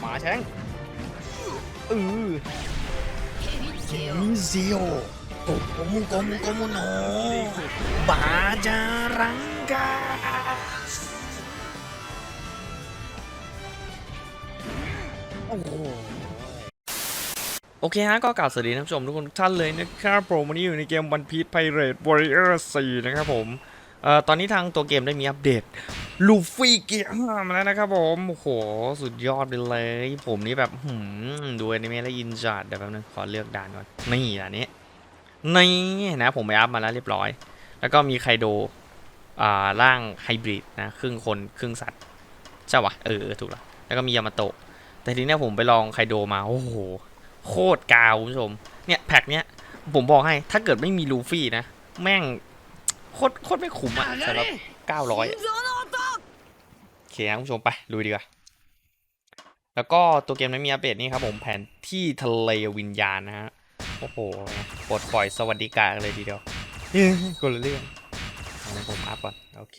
หมาแช้งเออมิเซียวโกมุโกมุโกมุโนบาจารังกาโอ้โหโอเคฮะก็กล่าวสวัสดีท่านผู้ชมทุกคนทุกท่านเลยนะครับผมวันนี้อยู่ในเกมวันพี e ไพเรตวอริเออร์4นะครับผมเอ่อตอนนี้ทางตัวเกมได้มีอัปเดต ลูฟี่เกียร์มาแล้วนะครับผม โอ้โห สุดยอดไปเลย ผมนี่แบบหืมดูอนิเมะแล้วอินจัดเดี๋ยวแป๊บนึงขอเลือกด่านก่อน นี่อันนี้ นี่นะผมไปอัพมาแล้วเรียบร้อย แล้วก็มีไคโด อ่า ร่างไฮบริดนะ ครึ่งคนครึ่งสัตว์ ใช่ปะเออ ถูกแล้ว แล้วก็มียามาโตะ แต่ทีนี้ผมไปลองไคโดมา โอ้โห โคตรกาวคุณผู้ชม เนี่ยแพ็คเนี้ย ผมบอกให้ ถ้าเกิดไม่มีลูฟี่นะ แม่ง โคตรโคตรไม่คุ้มอะสำหรับ900 เคครับคุณผู้ชมไปลุยดีกว่า แล้วก็ตัวเกมนั้นมีอัปเดตนี่ครับผมแผนที่ทะเลวิญญาณนะฮะ โอ้โหปลดปล่อยสวัสดิการเลยทีเดียวเฮ้ยคนละเรื่องเอาให้ผมอัพก่อนโอเค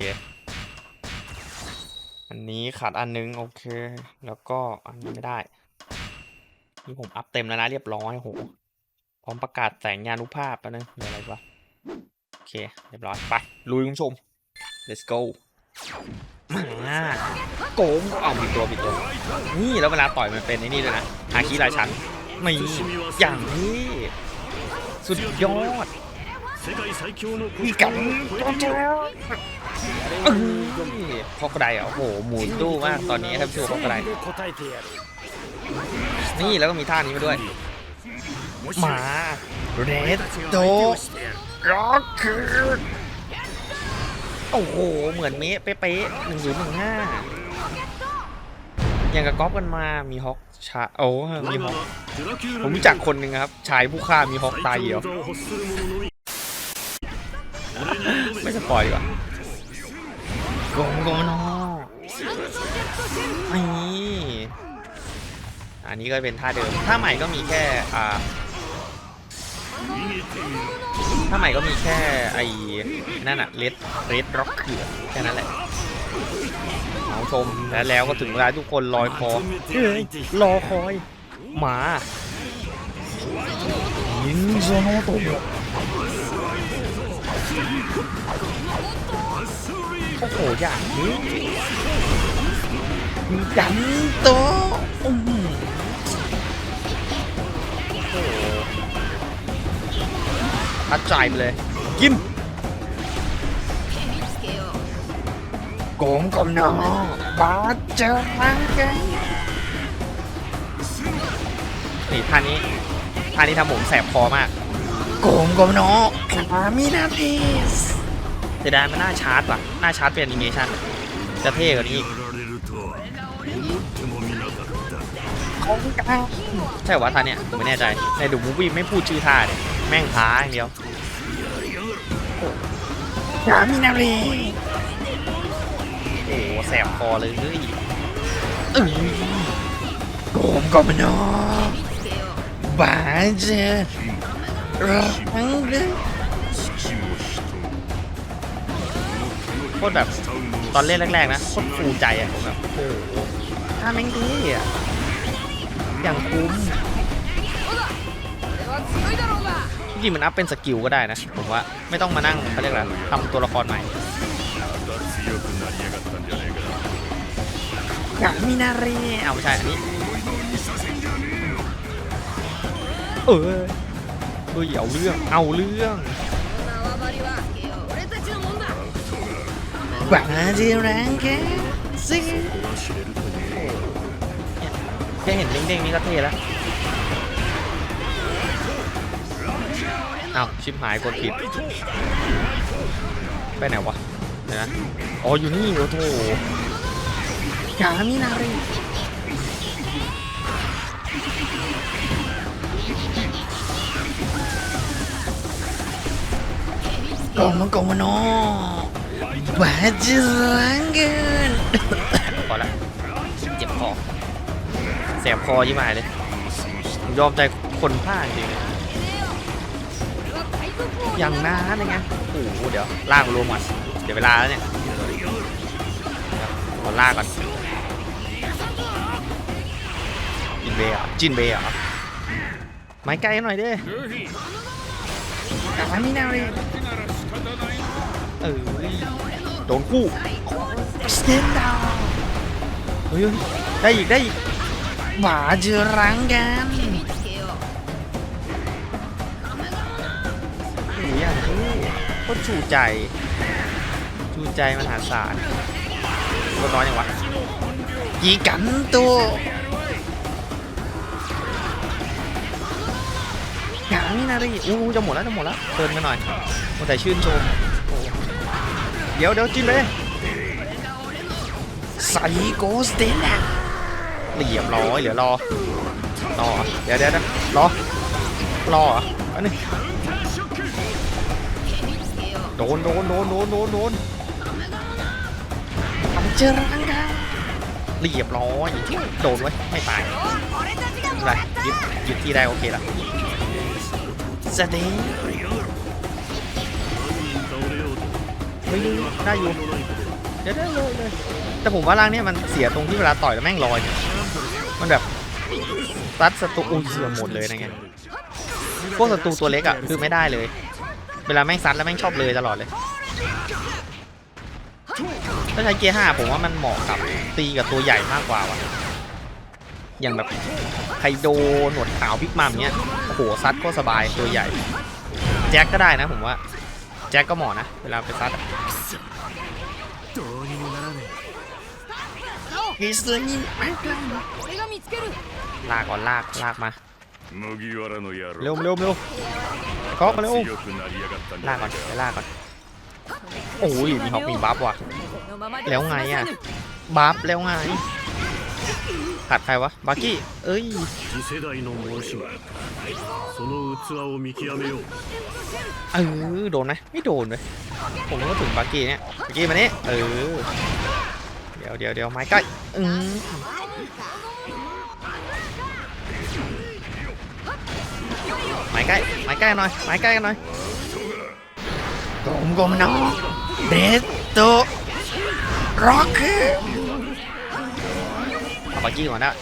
อันนี้ขาดอันนึงโอเค แล้วก็อันนี้ไม่ได้ นี่ผมอัพเต็มแล้วนะเรียบร้อยโหพร้อมประกาศแสงยานุภาพแล้วนะหรืออะไรวะโอเค เรียบร้อย ไป ลุยคุณผู้ชม let's go มาโกงเอาผิดตัวผิดตัว นี่แล้วเวลาต่อยมันเป็นไอ้นี่ด้วยนะฮาคิราชันนี่อย่างนี้สุดยอดมีกันตองเจอเอ้ยพอกระไดอะโอ้โหหมุนตู้มากตอนนี้ครับชูพอกระไดนี่แล้วก็มีท่านี้มาด้วยมาเรดโดร็อกคือ โอ้โห เหมือนเมะเป๊ะๆหนึ่งศูนย์หนึ่งห้าอย่างกับก๊อปกันมา มีฮอกชาโอ้มีฮอกผมรู้จักคนหนึ่งครับ ชายผู้ฆ่ามีฮอกตายเหี่ยวไม่สปอยดีกว่าโกงโกงนอนี่อันนี้ก็เป็นท่าเดิม ท่าใหม่ก็มีแค่ อ่า ท่าใหม่ก็มีแค่ไอ้นั่นอะเลดเรดร็อกเขือแค่นั้นแหละเอาชมแล้วแล้วก็ถึงเวลาทุกคนลอยคอเฮ้ยรอคอย หมายิงโซโนโตะโอ้โหอย่างนี้มีจันโตะอื้ ทัดใจไปเลย กินโกงกำนอบาดเจอมังกันนี่ท่านี้ท่านี้ทำผมแสบคอมาก โกงกำนอคามินาเทสเสียดายมันน่าชาร์จว่ะน่าชาร์จเป็นแอนิเมชันจะเท่กว่านี้อีกของกลางใช่วะท่าเนี้ยผมไม่แน่ใจในดูมูวี่ไม่พูดชื่อท่าเลย แม่งท้าอย่างเดียวคามินาเทสโอ้โหแสบคอเลยเฮ้ยเอ้ยโกงกำนอบาดเจอรังเลยโคตรแบบตอนเล่นแรกๆนะโคตรฟูใจอะผมแบบโอ้โหท่าแม่งดีอะอย่างคุ้ม จริงๆมันอัพเป็นสกิลก็ได้นะ ผมว่าไม่ต้องมานั่งเขาเรียกอะไรทำตัวละครใหม่อยากมีนาเรเอาไม่ใช่อันนี้เออเฮ้ยเอาเรื่องเอาเรื่องบาจิรังแกซิแค่เห็นเด้งๆนี่ก็เท่แล้ว อาชิบหายกดผิด ไปไหนวะเดี๋ยวนะอ๋ออยู่นี่โอ้โหกามินารีกองมันกองมันเนาะบาจิรังเกินพอละเจ็บคอแสบคอยิ่งมายเลยยอมใจคนพลาดจริงเลย อย่างนานเลยไงโอ้โหเดี๋ยวลากรวมก่อนเดี๋ยวเวลาแล้วเนี่ยขอลากก่อนเบย์เหรอจินเบย์เหรอไม้ไกลหน่อยดิกลับมาไม่แนวเลยเออโดนคู่สเตนดาวเฮ้ยได้อีกได้อีกหมาเจอรังกัน โคตรชูใจ ชูใจมหาศาลก็น้อยยังวะยีกันตัวหางนี่นารีอู้จะหมดแล้วจะหมดแล้วเติมกันหน่อยมาแต่ชื่นชมโอ้เดี๋ยวเดี๋ยวจิ้มเลยใส่โกสเตนอะเรียบร้อยเหลือรอรอเดี๋ยวเดี๋ยวเดี๋ยวรอรออันนี้ โดนโดนโดนโดนโดนโดนทำเจอรังกันเรียบร้อยโดนไว้ยไม่ตายไม่เป็นไรยึดยึดที่ได้โอเคละสเตนไม่รู้ได้อยู่เดี๋ยวได้เลยเลยแต่ผมว่าร่างเนี้ยมันเสียตรงที่เวลาต่อยแล้วแม่งลอยเนี่ยมันแบบซัดศัตรูอุ้ยเสื่อมหมดเลยนะไงพวกศัตรูตัวเล็กอะคือไม่ได้เลย เวลาแม่งซัดแล้วแม่งชอบเลยตลอดเลย ถ้าใช้เกียร์ห้าผมว่ามันเหมาะกับตีกับตัวใหญ่มากกว่าวะอย่างแบบไคโดหนวดขาวพิกมัมเนี้ย โอ้ซัดก็สบายตัวใหญ่ แจ็คก็ได้นะผมว่า แจ็คก็เหมาะนะ เวลาไปซัดลากก่อนลากลากมา 麦わらの野郎 เร็วเร็วเร็วเคาะมาเร็ว 強くなりやがったん ลากก่อนไปลากก่อน โอ้ยมีฮอกมีบัฟว่ะ このままで แล้ว は ไง 済ま อ่ะ さぬ บัฟแล้วไงขาดใครวะบักกี้ เอ้ย 次世代の申し子その器を見極めよう เออโดนไหมไม่โดนเลยผมก็ถึงบักกี้เนี่ยบักกี้มานี่เออเดี๋ยวเดี๋ยวเดี๋ยวไม้ใกล้อืม ใกล้หมาใกล้หน่อยหมาใกล้กันหน่อยกลมกลมน้องเดสโตร็อกคือขอจี้ก่อนนะ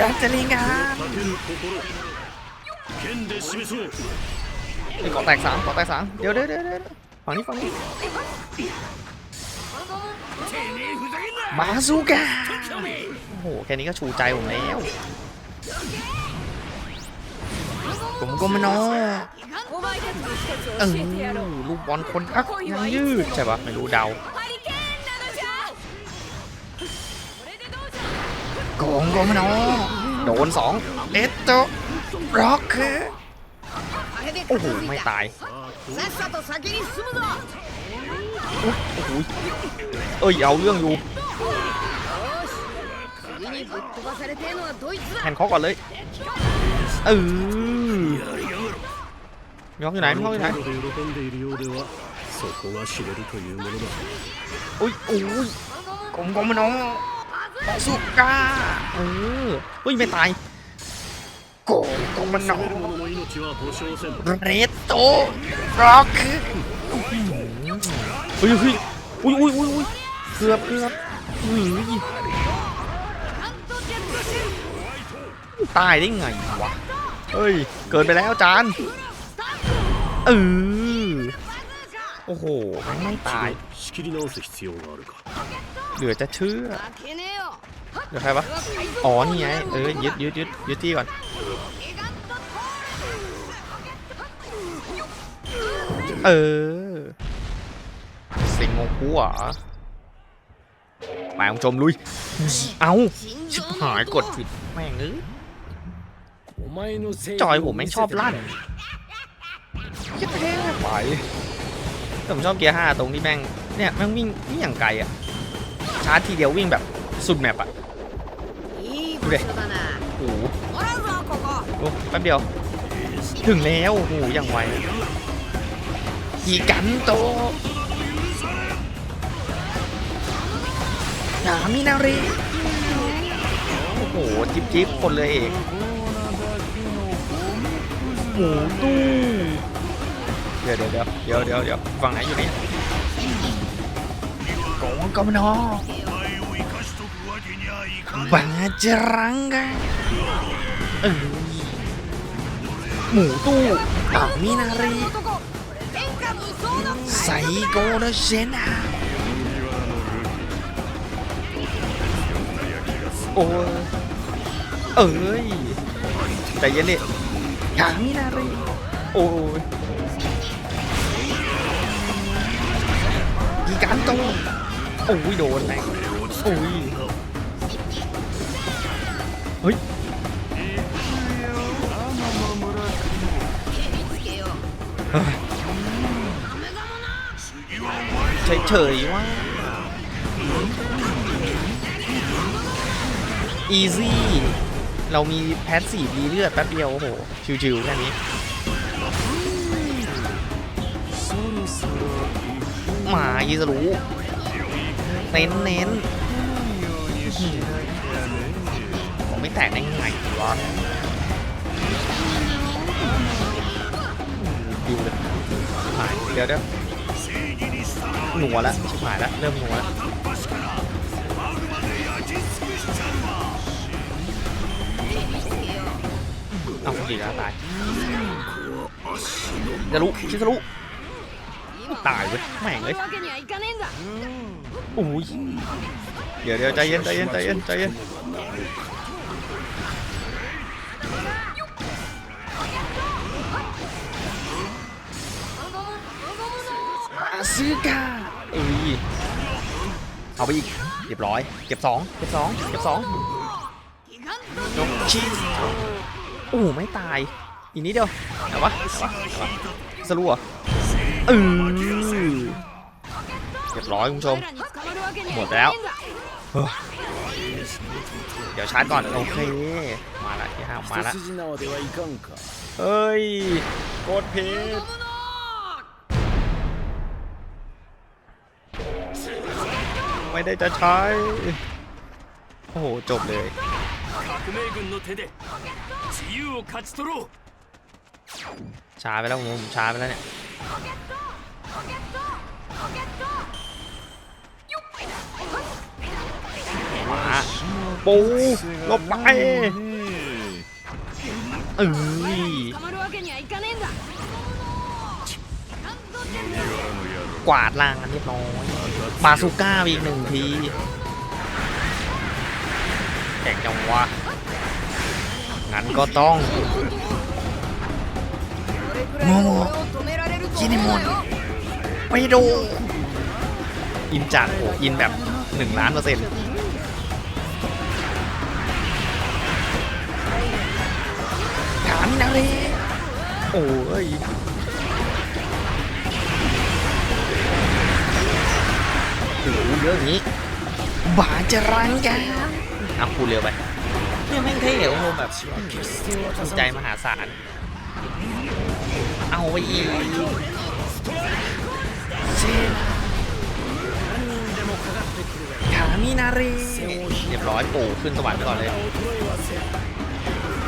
ยากจะลิงานนี่กองแตกสามกองแตกสามเดี๋ยวเดี๋ยวเดี๋ยวฝั่งนี้ฝั่งนี้มาซูกะโอ้โห แค่นี้ก็ชูใจผมแล้ว ผมก็ไม่นอเออลูกบอลคนอักยังยืดใช่ปะไม่รู้เดากงก็ไม่นอโดนสองเอสโตร็อกโอ้โหไม่ตายโอ้โหเอ้ยเอาเรื่องอยู่แทนเขาก่อนเลย เออมีห้องอยู่ไหนย้องอยู่ไหนอุ้ยอุ้ยกลมกลมน้องสุก้าเอออุ้ยไม่ตายโกโกมันน้องเรตโต้ร็อกอุ้ยอุ้ยอุ้ยอุ้ยอุ้ยเกือบเกือบอุ้ยตายได้ไงวะ เฮ้ย เกินไปแล้วจานเออโอ้โหไม่ตายเหลือจะเชื่อเหลือใครวะอ๋อนี่ไงเออยึดยึดยึดยึดที่ก่อนเออสิงงกูอะหมายองชมลุย เอาชิบหายกดผิดแม่งเอ้ จอยผมไม่ชอบลั่นยังแท้ไปผมชอบเกียร์ห้าตรงที่แม่งเนี่ยแม่งวิ่งวิ่งอย่างไกลอะชาร์จทีเดียววิ่งแบบสุดแมปอะดูเลยโอ้โหแป๊บเดียว ถึงแล้วโอ้โหยังไวอีกันโตหนามินารีโอ้โห จิ๊บจิ๊บคนเลยเอง หมูตู้เดี๋ยวเดี๋ยวเดี๋ยวเดี๋ยวเดี๋ยวเดี๋ยวฝั่งไหนอยู่นี่โกงก็มันอบังจรังกันเอหมูตู้ตามินารีไซโกนะเชนาโอ้เอ้ยใจเย็นดิ หามินารีโอ้ยกีการโตโอ้ยโดนแรงโอ้ยเฮ้ยเฉยๆว่า easy เรามีแพสซีฟดีเลือดแป๊บเดียวโอ้โหชิวๆแค่นี้มายีสรู้เน้นเน้นผมไม่แตกได้ไงวะดูเลยหายเดี๋ยวเดี๋ยวหนัวล้วชิบหายล้วเริ่มหนัวล้ว ดีนะตายจะรู้ชิซารุตายเว้ยแม่งเลยโอ้ยเยเดี๋ยวใจเย็นใจเย็นใจเย็นใจเย็นซื้อกาเอ้ยเอาไปอีกเก็บร้อย เก็บสองเก็บสองเก็บสองจกชี โอ้ไม่ตาย อีกนิดเดียวไหนวะสลัวเออเรียบร้อยคุณผู้ชม หมดแล้ว เดี๋ยวชาร์จก่อน โอเค มาละที่ห้ามาละเฮ้ย โกดเพชรไม่ได้จะใช้ โอ้โห จบเลย 自由を勝ち取ろう ช้าไปแล้วผมช้าไปแล้วเนี่ย มาปูหลบไปเอ้ย 捕まるわけにはいかねえんだ กวาดล่างกันเรียบร้อยบาซูก้าไปอีกหนึ่งทีแข่งจังวะ งั้นก็ต้องโมโมคินิมอนไปดู อินจัดโอ้อินแบบหนึ่งล้านเปอร์เซ็นต์ฐานนาเรโอ้ยโอ้เยอะงี้บาจะรังกันอะพูดเร็วไป เนี่ยแม่งเท่โอ้โหแบบสนใจมหาศาล เอาไปอีกเซนคามินารีเรียบร้อยปู่ขึ้นสวรรค์ก่อนเลย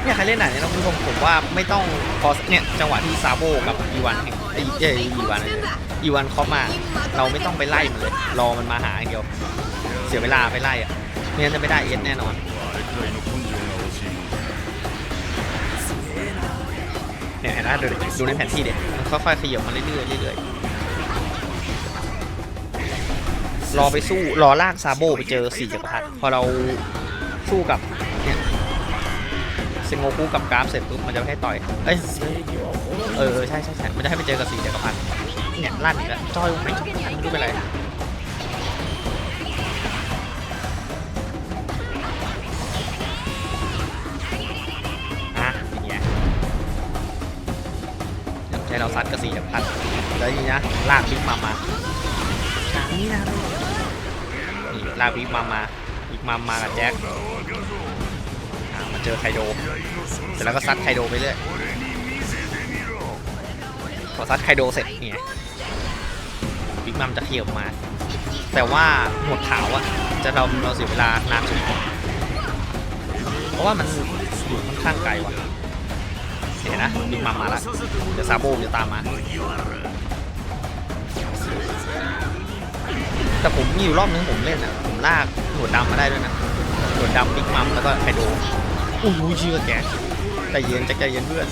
เนี่ยใครเล่นไหนเนี่ยนะคุณผู้ชมผมว่าไม่ต้องพอเนี่ยจังหวะที่ซาโบกับอีวานแห่งไอ้เอ้ยอีวานอีวานเคามา เราไม่ต้องไปไล่มันเลย รอมันมาหาอย่างเดียว เสียเวลาไปไล่อะไม่งั้นจะไม่ได้เอสแน่นอน นี่ยเห็นไหมดูดูในแผนที่เด็มันค่อยๆขยับมาเรื่อยๆเรื่อยๆรอไปสู้รอลากซาโบไปเจอสี่จักรพรรดิพอเราสู้กับเนี่ยเซงโงคุกับกราฟเสร็จปุ๊บมันจะให้ต่อยเอ้ยเออใช่ใช่ใช่มันจะให้ไปเจอกับสี่จักรพรรดิเนี่ยลั่นอีกแล้วจอยไม่ไม่รู้เป็นไร ซัดกระสีจากพัดแล้วทีนี้นะลากบิ๊กมามาทางนี้นะนี่ลากบิ๊กมามาบิ๊กมามากับแจ็คอ่ามาเจอไคโดเสร็จแล้วก็ซัดไคโดไปเรื่อยพอซัดไคโดเสร็จเนี่ยบิ๊กมัมจะเขี่ยวมา แต่ว่าหมวดขาวอะจะเราเราเสียเวลานานสุดเพราะว่ามันอยู่ค่อนข้างไกลว่ะ เห็นนะบิ๊กมัมมาละเดี๋ยวซาโบจะตามมา แต่ผมมีอยู่รอบนึงผมเล่นอะ ผมลากหนวดดำมาได้ด้วยนะส่วนดำบิ๊กมัมแล้วก็ไคโดโอ้โหเชื่อแกใจเย็นใจเย็นเพื่อน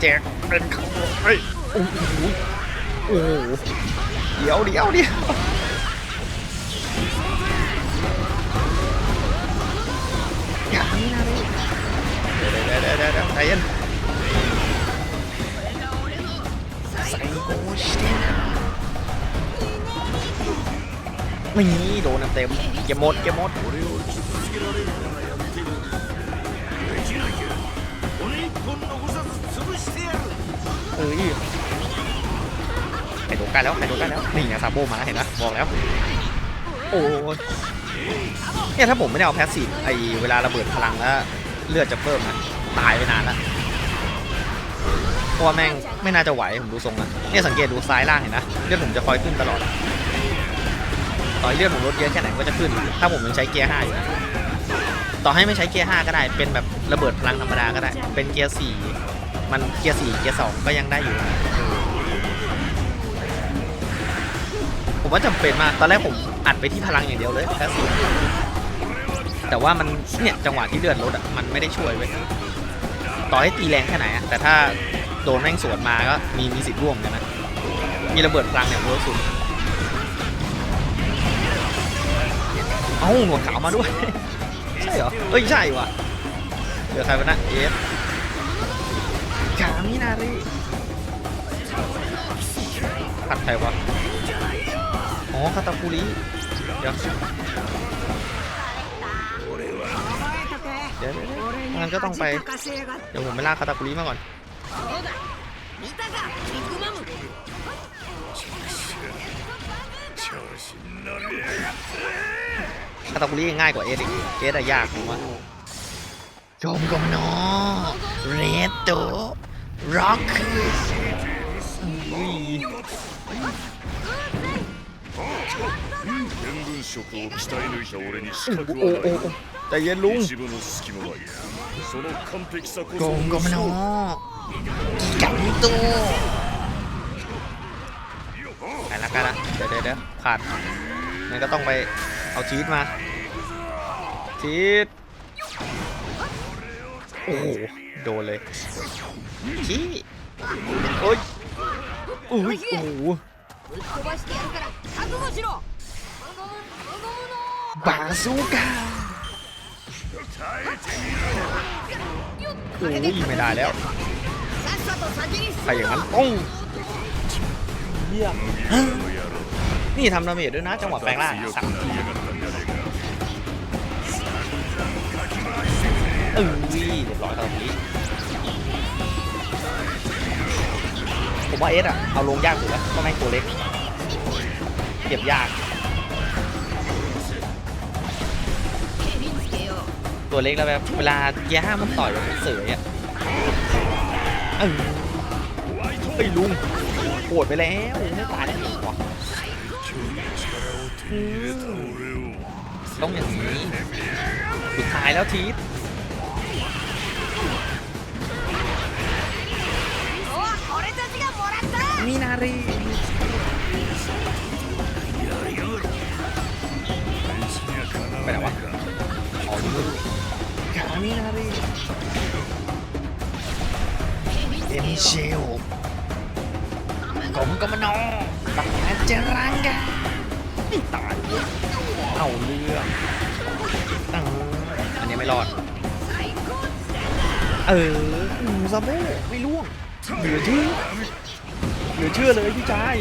แจ็คเป็นเขาเฮ้ยโอ้โหโอ้โหเดี๋ยวเดี๋ยวเดี๋ยว เย็นนี่โดนเต็มเก็หมดเก็หมดเอ้ยไข่โดนกันแล้วไข่โดนกันแล้ว นี่ไงซาโบมาเห็นนะบอกแล้ว โอ้ยเนี่ยถ้าผมไม่ได้เอาแพสซีฟไอเวลาระเบิดพลังแล้ว เลือดจะเพิ่มนะ ตายไปนานแล้วเพราะว่าแม่งไม่น่าจะไหวผมดูทรงนะเนี่ยสังเกตดูซ้ายล่างเห็นนะเลือดผมจะคอยขึ้นตลอดต่อยเลือดผมลดเยอะแค่ไหนก็จะขึ้น ถ้าผมยังใช้เกียร์ห้าอยู่นะต่อให้ไม่ใช้เกียร์ห้าก็ได้ เป็นแบบระเบิดพลังธรรมดาก็ได้ เป็นเกียร์สี่มันเกียร์สี่เกียร์สองก็ยังได้อยู่ ผมว่าจำเป็นมาก ตอนแรกผมอัดไปที่พลังอย่างเดียวเลยแค่สี่แต่ว่ามันเนี่ยจังหวะที่เลือดลดอะ มันไม่ได้ช่วยเว้ย ต่อให้ตีแรงแค่ไหนอะแต่ถ้าโดนแม่งสวนมาก็มีมีสิทธิ์ร่วงเหมือนกันนะ มีระเบิดพลังเนี่ยเวิร์สุดเอ้าหนวดขาวมาด้วย ใช่เหรอ เอ้ยใช่ว่ะเหลือใครวะนะเอฟกามินารีผัดใครวะ อ๋อคาตาคุริเดี๋ยว ดี๋ยวงั้นก็ต้องไป เดี๋ยวผมไปล่าคาตาคุริมาก่อนคาตาคุริง่ายกว่าเอสอีกเอสอะยากผมว่าจมกมโนเรตโตร็อกอุ้ย 伝聞色を鍛え抜いた俺に資 โอ้ 格 โอ้ は โอ้ ない โอ้ใจเย็นลุง 一部の隙間はその完璧さこ โก そ งกมนอกังตัวไปละกันละเดี๋ยวเดี๋ยวเดี๋ยวขาดงั้นก็ต้องไปเอาชีสมา ชีสโอ้โหโดนเลยชี้โอ้ยโอ้ยโอ้โห ぶっ飛ばしてやるから覚悟しろゴムゴムの บาซูกาโอ้ยไม่ได้แล้วใครอย่างนั้นต้องเยี่ยมนี่ทำดาเมจด้วยนะจังหวะแปลงร่างสามทีเอ้ยเรียบร้อยตอนนี้ผมว่าเอสอะเอาลงยากสุดแล้วก็ไม่ตัวเล็ก เก็บยาก ตัวเล็กแล้วแบบเวลาย่ห้ามันต่อยแบบเสยอะเอ้ยไอ้ลุงปวดไปแล้วไม่ตายได้หรอต้องอย่างนี้สุดท้ายแล้วทีสมีนารีไปไหนวะอ๋อ นี่กามีนารีเอ็มเชลผมก็มานอตักอาจารังกาไม่ตายเอาเรื่องอออันนี้ไม่รอด เอออูซาโบไม่ล่วงเหลือเชื่อเหลือเชื่อเลยพี่ชาย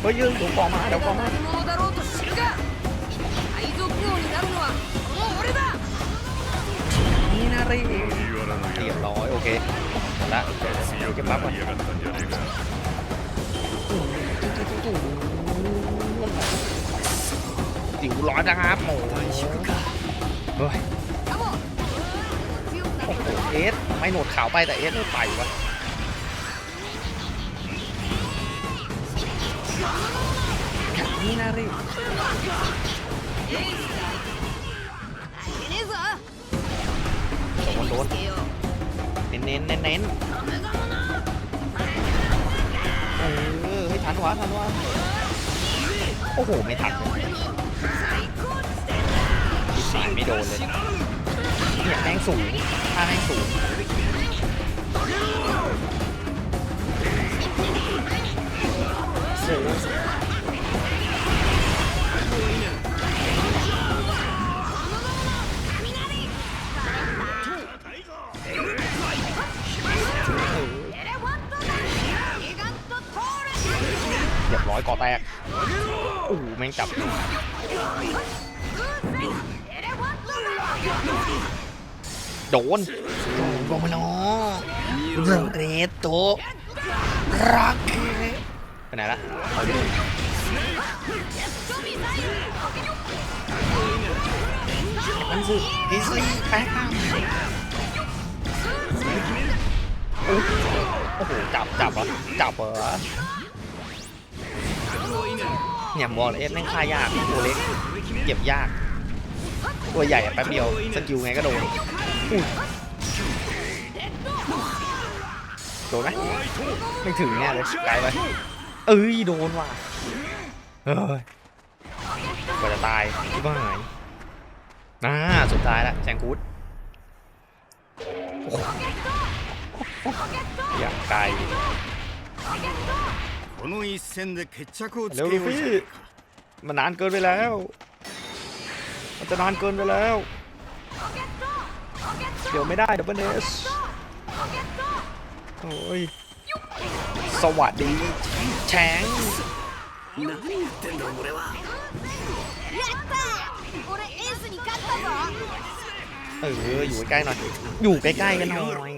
เฮ้ยเดี๋ยวกอมาเดี๋ยวกอมา รีเรียบร้อยโอเคละเก็บบัฟก่อนจิ๋วร้อนนะครับโอ้ยเฮ้ยโอ้โหเอสไม่หนวดขาวไปแต่เอสไม่ไปวะนี่นะรี ดนเน้นเน้นเน้นเน้นเออให้ทันวะทันวะโอ้โห ไม่ทันดิสายไม่โดนเลยเนี่ยแม่งสูงท่าแม่งสูงสูง รียบร้อยก่อแตกโอ้แม่งจับโดนโดนมาเนาะเรื่องเรตโตรักไปไหนละเอาดิมันสิดิสลีแป๊บโอ้โห จับจับเหรอจับเหรอ เนี่ยบอลเอสแม่งฆ่ายากตัวเล็กเก็บยาก ตัวใหญ่แป๊บเดียวสกิลไงก็โดนโดนไหมไม่ถึงแน่เลยไกลไปเอ้ยโดนว่ะเฮ้ยกว่าจะตายที่บ้านไหนอ่าสุดท้ายละแจงคูดโอ้โหอย่างไกล この一戦で決着をつ เร็ว け ลู よう ฟี่ じゃないか มันนานเกินไปแล้ว มันจะนานเกินไปแล้ว เดี๋ยวไม่ได้ดับเบิลเอสโอ้ย สวัสดี แชง 何言ってんだ俺はやった俺エースに勝ったぞ เออ อยู่ใกล้ๆหน่อย อยู่ใกล้ๆกันหน่อย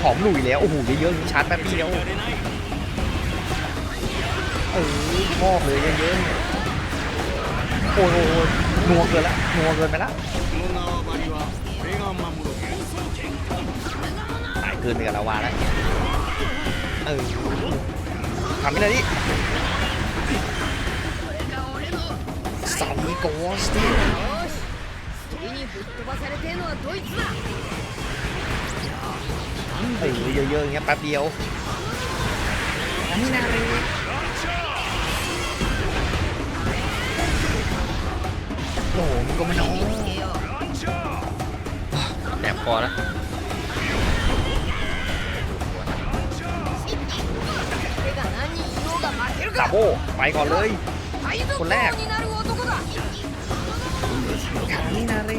ขอมหลุยแล้วโอ้โหเยอะๆนี่ชาร์จแป๊บเดียวเออมอบเลยเยอะๆโอ้โหนัวเกินละนัวเกินไปละตายเกินไปกับลาวาแล้วเออทำไปเลยดิสามีกอสติ เออเยอะๆอย่างเงี้ยแป๊บเดียวโอ้โหมก็ไม่น้องแสบคอแล้ตับโบไปก่อนเลย คนแรกนี่นารี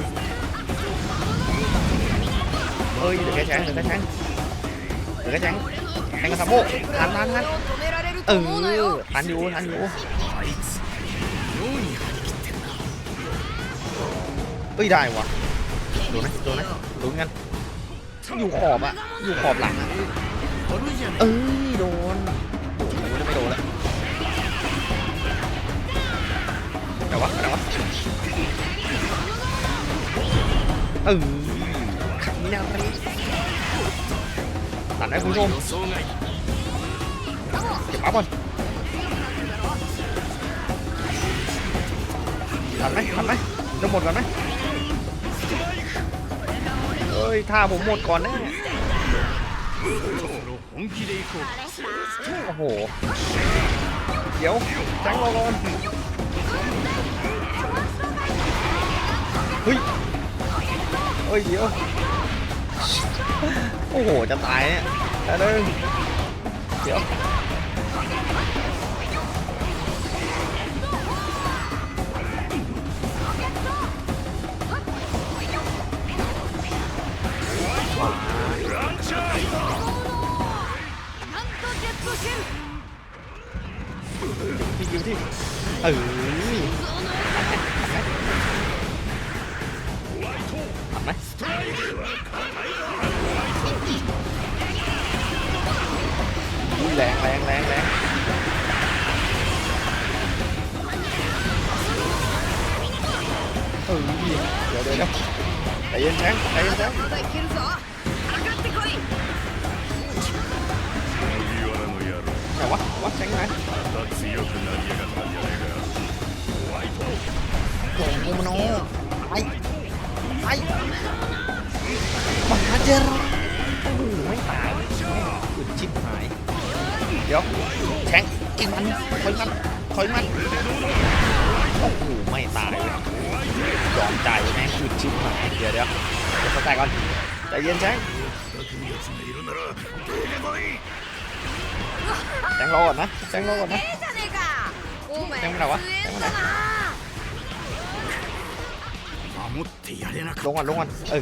เฮ้ยเดี๋ยวแกแทงเดี๋ยวแกแทงเดี๋ยวแกแทงแทงกระสับโบกทันทันทันเออทันอยู่ทันอยู่เอ้ยได้วะโดนไหมโดนไหมโดนงั้นอยู่ขอบอะอยู่ขอบหลังเอ้ยโดนโอ้โหไม่โดนแล้วแต่ว่าแต่ว่าเออ นาริตัดได้คุณผู้ชมเก็บปั๊บก่อนทันไหมทันไหมจะหมดกันไหมเฮ้ยท่าผมหมดก่อนแน่โอ้โห เดี๋ยวจังรอก่อนเฮ้ยเฮ้ย เดี๋ยว โอ้โห จะตายเนี่ยแล้วนึงเดี๋ยวที่ยิงที่เออ ก่อนใจแม่งอึดชิบหายเดี๋ยวเดี๋ยวเดี๋ยวเขาแตกก่อนใจเย็นแช้งแจ้งรอก่อนนะแจ้งรอก่อนนะแจ้งไปไหนวะแจ้งไปไหนลงก่อนลงก่อนเออ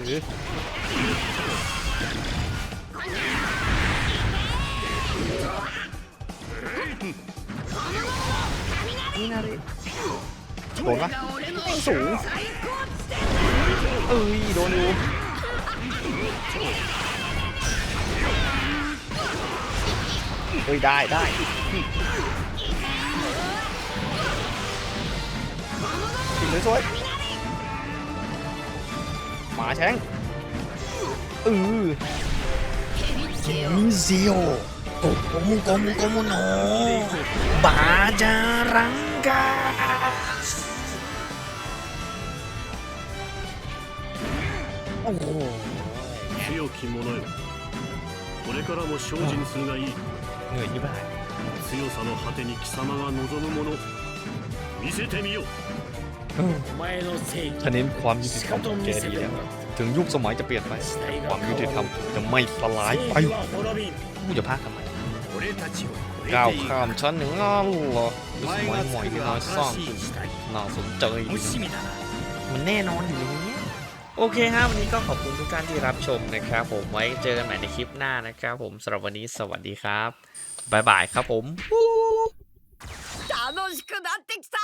นี่นะดิ โดนปะสูงเอ้ยโดนอยู่เฮ้ยได้ได้ติดเลยสวยหมาแช้งเออมิเซียวกมุโกมุโกมุโนบาจารังกา อ้โห 強き者よこれからも精進するがいい เหนื่อยที่บ้าน 強さの果てに貴様が望むもの見せてみようお前の正義 ฉันเน้นความยุติธรรมของแกดีแล้ว ถึงยุคสมัยจะเปลี่ยนไป ความยุติธรรมจะไม่สลายไป 正義は滅びん กูจะพลาดทำไม 俺たちを超え ก้าว ていく ข้ามชั้นอย่างนั้นเหรอดูสมัยใหม่ที่น้อยสร้าง 新し ขึ้น い時代 น่าสนใจ 楽しみだな มันแน่นอนอยู่แล้ว โอเคครับวันนี้ก็ขอบคุณทุกท่านที่รับชมนะครับ ผมไว้เจอกันใหม่ในคลิปหน้านะครับ ผมสำหรับวันนี้สวัสดีครับบ๊ายบายครับผม 楽しくなってきた